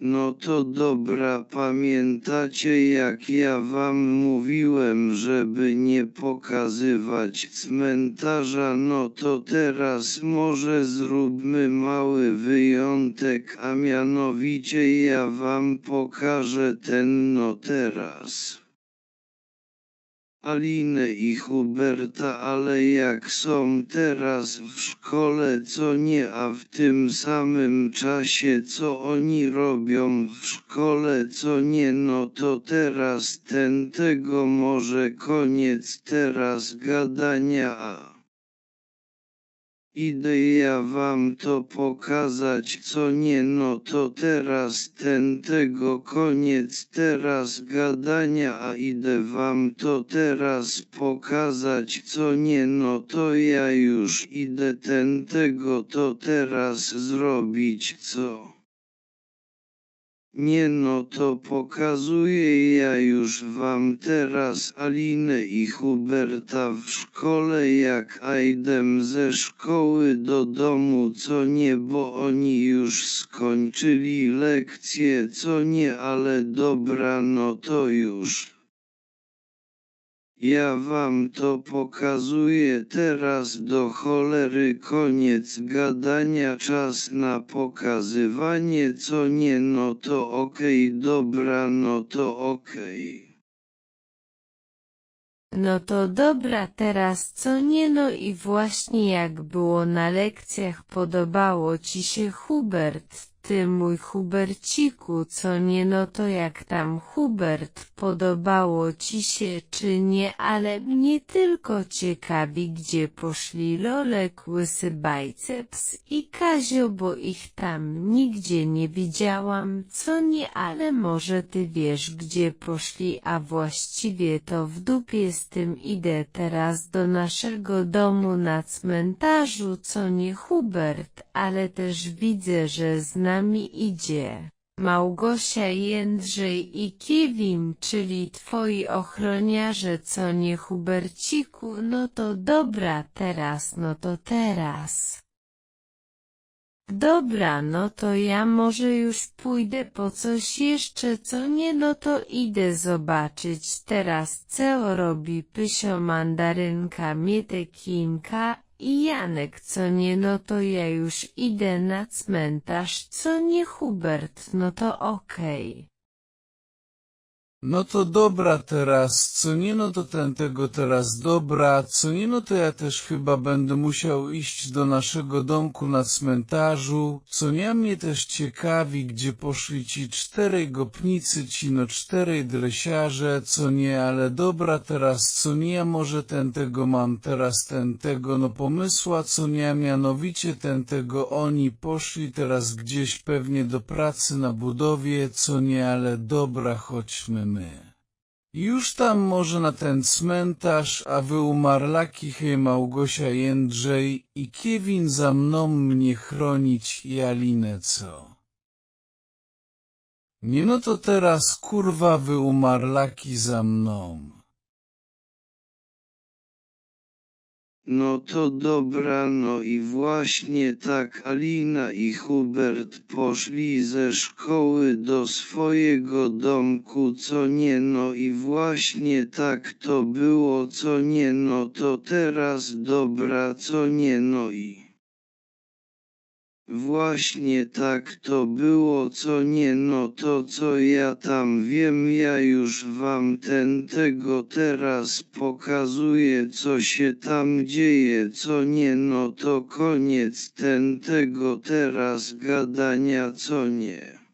No to dobra, pamiętacie jak ja wam mówiłem, żeby nie pokazywać cmentarza, no to teraz może zróbmy mały wyjątek, a mianowicie ja wam pokażę ten no teraz. Alinę i Huberta, ale jak są teraz w szkole, co nie, a w tym samym czasie, co oni robią w szkole, co nie, no to teraz ten tego może koniec teraz gadania. Idę ja wam to pokazać co nie no to teraz ten tego koniec teraz gadania a idę wam to teraz pokazać co nie no to ja już idę ten tego to teraz zrobić co. Nie no to pokazuję ja już wam teraz Alinę i Huberta w szkole jak ajdem ze szkoły do domu co nie bo oni już skończyli lekcje co nie ale dobra no to już. Ja wam to pokazuję teraz do cholery koniec gadania czas na pokazywanie co nie no to okej okay, dobra no to okej. Okay. No to dobra teraz co nie no i właśnie jak było na lekcjach podobało ci się Hubert, ty mój Huberciku co nie no to jak tam Hubert podobało ci się czy nie ale mnie tylko ciekawi gdzie poszli Lolek Łysy Bajceps i Kazio bo ich tam nigdzie nie widziałam co nie ale może ty wiesz gdzie poszli a właściwie to w dupie z tym idę teraz do naszego domu na cmentarzu co nie Hubert ale też widzę że znam nami idzie. Małgosia Jędrzej i Kiwim, czyli twoi ochroniarze, co nie Huberciku, no to dobra teraz, no to teraz. Dobra, no to ja może już pójdę po coś jeszcze, co nie, no to idę zobaczyć teraz, co robi Pysio Mandarynka Mietekinka i Janek co nie no to ja już idę na cmentarz co nie Hubert no to okej. No to dobra teraz, co nie no to ten tego teraz dobra, co nie no to ja też chyba będę musiał iść do naszego domku na cmentarzu, co nie mnie też ciekawi, gdzie poszli ci czterej gopnicy, ci no czterej dresiarze, co nie, ale dobra teraz, co nie, ja może ten tego mam teraz ten tego, no pomysła, co nie, a mianowicie ten tego oni poszli teraz gdzieś pewnie do pracy na budowie, co nie, ale dobra, chodźmy my. Już tam może na ten cmentarz, a wy umarlaki hej Małgosia Jędrzej i Kiewin za mną mnie chronić i Alinę co? Nie no to teraz kurwa wy umarlaki za mną. No to dobra no i właśnie tak Alina i Hubert poszli ze szkoły do swojego domku co nie no i właśnie tak to było co nie no to teraz dobra co nie no i Właśnie tak to było co nie no to co ja tam wiem ja już wam ten tego teraz pokazuję co się tam dzieje co nie no to koniec ten tego teraz gadania co nie.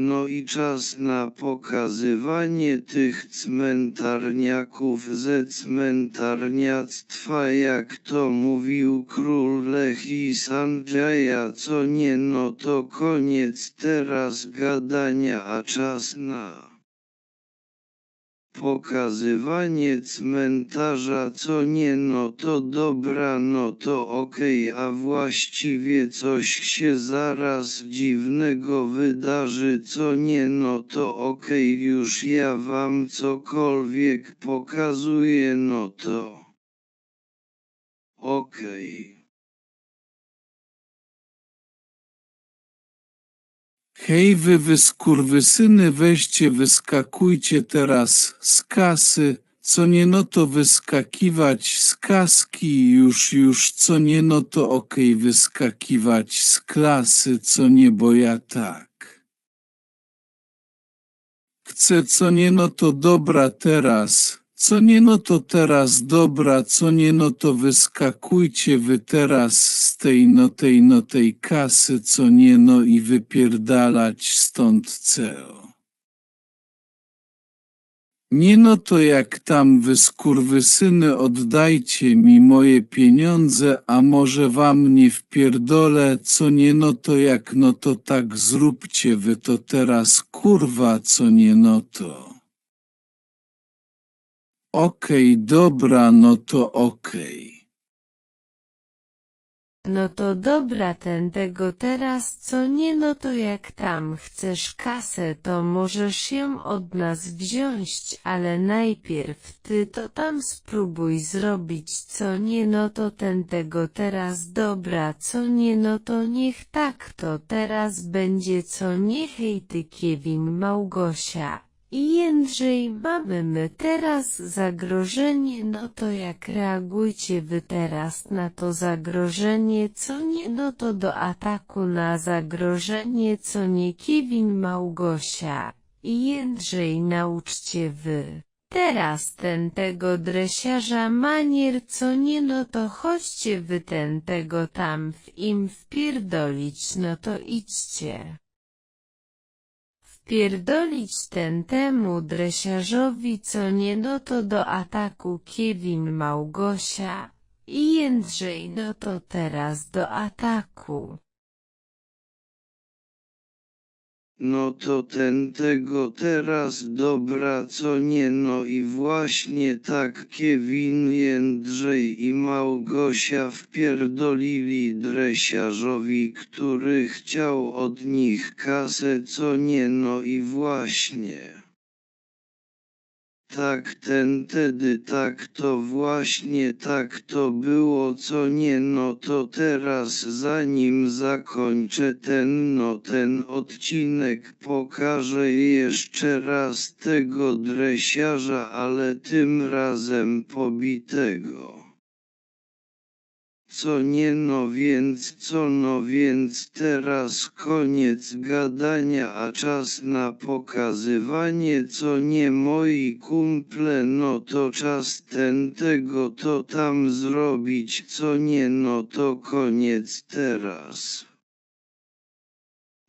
No i czas na pokazywanie tych cmentarniaków ze cmentarniactwa, jak to mówił król Lech i Sanjaya, co nie no to koniec teraz gadania, a czas na Pokazywanie cmentarza co nie no to dobra no to okej okay, a właściwie coś się zaraz dziwnego wydarzy co nie no to okej okay, już ja wam cokolwiek pokazuję no to okej. Okay. Hej wy wy skurwysyny weźcie wyskakujcie teraz z kasy, co nie no to wyskakiwać z kaski. Już już co nie no to okej wyskakiwać z klasy. Co nie bo ja tak. Chcę co nie no to dobra teraz, co nie no to teraz dobra, co nie no to wyskakujcie wy teraz z tej no tej no tej kasy, co nie no i wypierdalać stąd ceo. Nie no to jak tam wy skurwysyny oddajcie mi moje pieniądze, a może wam nie wpierdolę, co nie no to jak no to tak zróbcie wy to teraz kurwa, co nie no to. Okej, dobra, no to okej. No to dobra ten tego teraz co nie no to jak tam chcesz kasę to możesz ją od nas wziąć ale najpierw ty to tam spróbuj zrobić co nie no to ten tego teraz dobra co nie no to niech tak to teraz będzie co nie hej ty Kiewin Małgosia. I Jędrzej mamy my teraz zagrożenie no to jak reagujcie wy teraz na to zagrożenie co nie no to do ataku na zagrożenie co nie Kiewin Małgosia. I Jędrzej nauczcie wy. Teraz ten tego dresiarza manier co nie no to chodźcie wy ten tego tam w im wpierdolić no to idźcie wpierdolić ten temu dresiarzowi co nie no to do ataku Kiewin Małgosia i Jędrzej no to teraz do ataku. No to ten tego teraz dobra co nie no i właśnie tak Kevin, Jędrzej i Małgosia wpierdolili dresiarzowi, który chciał od nich kasę co nie no i właśnie. Tak ten tedy tak to właśnie tak to było co nie no to teraz zanim zakończę ten no ten odcinek pokażę jeszcze raz tego dresiarza ale tym razem pobitego. Co nie no więc co no więc teraz koniec gadania a czas na pokazywanie co nie moi kumple no to czas ten tego to tam zrobić co nie no to koniec teraz.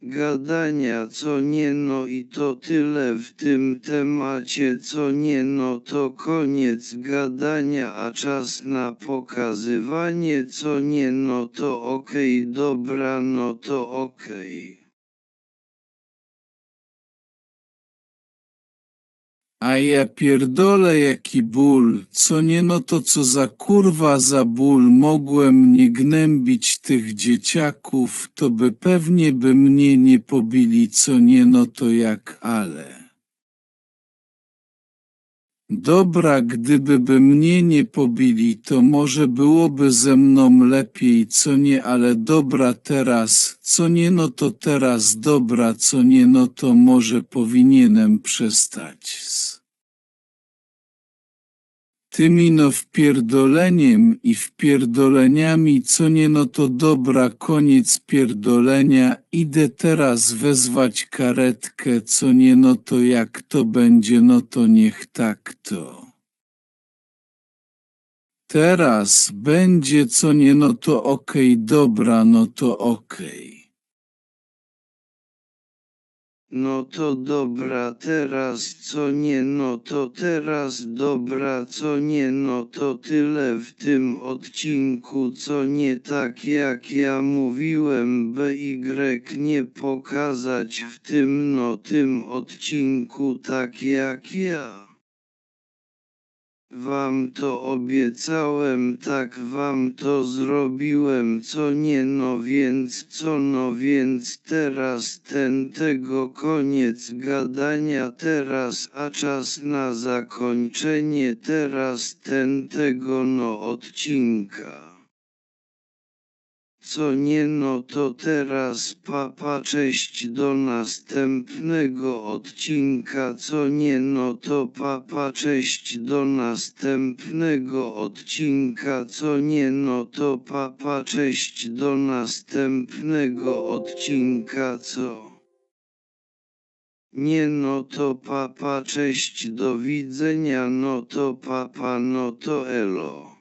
Gadania co nie no i to tyle w tym temacie co nie no to koniec gadania a czas na pokazywanie co nie no to okej dobra no to okej. A ja pierdolę jaki ból, co nie no to co za kurwa za ból. Mogłem nie gnębić tych dzieciaków, to by pewnie by mnie nie pobili. Co nie no to jak ale. Dobra, gdyby by mnie nie pobili, to może byłoby ze mną lepiej, co nie, ale dobra teraz, co nie, no to teraz dobra, co nie, no to może powinienem przestać tymi no wpierdoleniem i wpierdoleniami, co nie, no to dobra, koniec pierdolenia, idę teraz wezwać karetkę, co nie, no to jak to będzie, no to niech tak to. Teraz będzie co nie, no to okej, dobra, no to okej. No to dobra teraz co nie no to teraz dobra co nie no to tyle w tym odcinku co nie tak jak ja mówiłem BY nie pokazać w tym no tym odcinku tak jak ja. Wam to obiecałem, tak wam to zrobiłem, co nie no więc co no więc teraz ten tego koniec gadania teraz, a czas na zakończenie teraz ten tego no odcinka. Co nie no to teraz papa cześć do następnego odcinka co nie no to papa cześć do następnego odcinka co nie no to papa cześć do następnego odcinka co nie no to papa cześć do widzenia no to papa no to elo